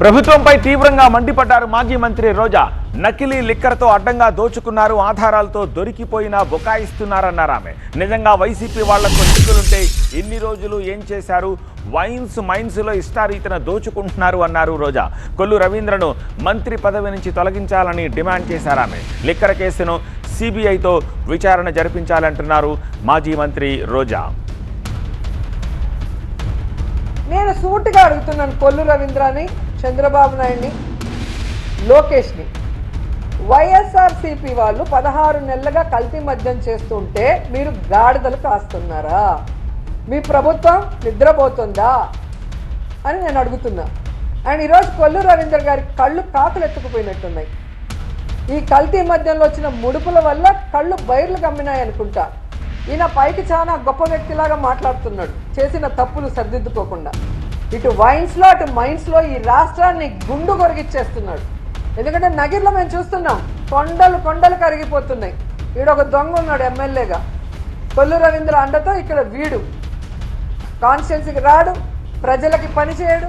ప్రభుత్వంపై తీవ్రంగా మండిపడ్డారు మాజీ మంత్రి రోజా. నకిలీ లిక్కర్తో అడ్డంగా దోచుకున్నారు ఆధారాలతో దొరికిపోయినా బుకాయిస్తున్నారన్నారు ఆమె. నిజంగా వైసీపీ వాళ్ళకు నిధులుంటే ఇన్ని రోజులు ఏం చేశారు? వైన్స్ మైన్స్లో ఇష్టారీతన దోచుకుంటున్నారు అన్నారు రోజా. కొల్లు రవీంద్రను మంత్రి పదవి నుంచి తొలగించాలని డిమాండ్ చేశారు ఆమె. లిక్కర్ కేసును సిబిఐతో విచారణ జరిపించాలంటున్నారు మాజీ మంత్రి రోజా. నేను సూటిగా అడుగుతున్నాను కొల్లు రవీంద్రని. చంద్రబాబు నాయుడిని లోకేష్ని. వైఎస్ఆర్సీపీ వాళ్ళు పదహారు నెలలుగా కల్తీ మద్యం చేస్తుంటే మీరు గాడిదలు కాస్తున్నారా? మీ ప్రభుత్వం నిద్రపోతుందా? అని నేను అడుగుతున్నా. అండ్ ఈరోజు కొల్లు రవీంద్ర గారి కళ్ళు కాకులు ఎత్తుకుపోయినట్టున్నాయి ఈ కల్తీ మద్యంలో వచ్చిన ముడుపుల వల్ల కళ్ళు బైర్లు కమ్మినాయి అనుకుంటా. ఈయన పైకి చాలా గొప్ప వ్యక్తిలాగా మాట్లాడుతున్నాడు. చేసిన తప్పులు సర్దిద్దుకోకుండా. ఇటు వైన్స్లో అటు మైన్స్లో ఈ రాష్ట్రాన్ని గుండు కొరిగిచ్చేస్తున్నాడు ఎందుకంటే నగిర్లో మేము చూస్తున్నాం కొండలు కొండలు కరిగిపోతున్నాయి. ఈడ ఒక దొంగ ఉన్నాడు ఎమ్మెల్యేగా. కొల్లు రవీంద్ర అండతో ఇక్కడ వీడు. కాన్స్టిట్యున్సీకి రాడు ప్రజలకి పనిచేయడు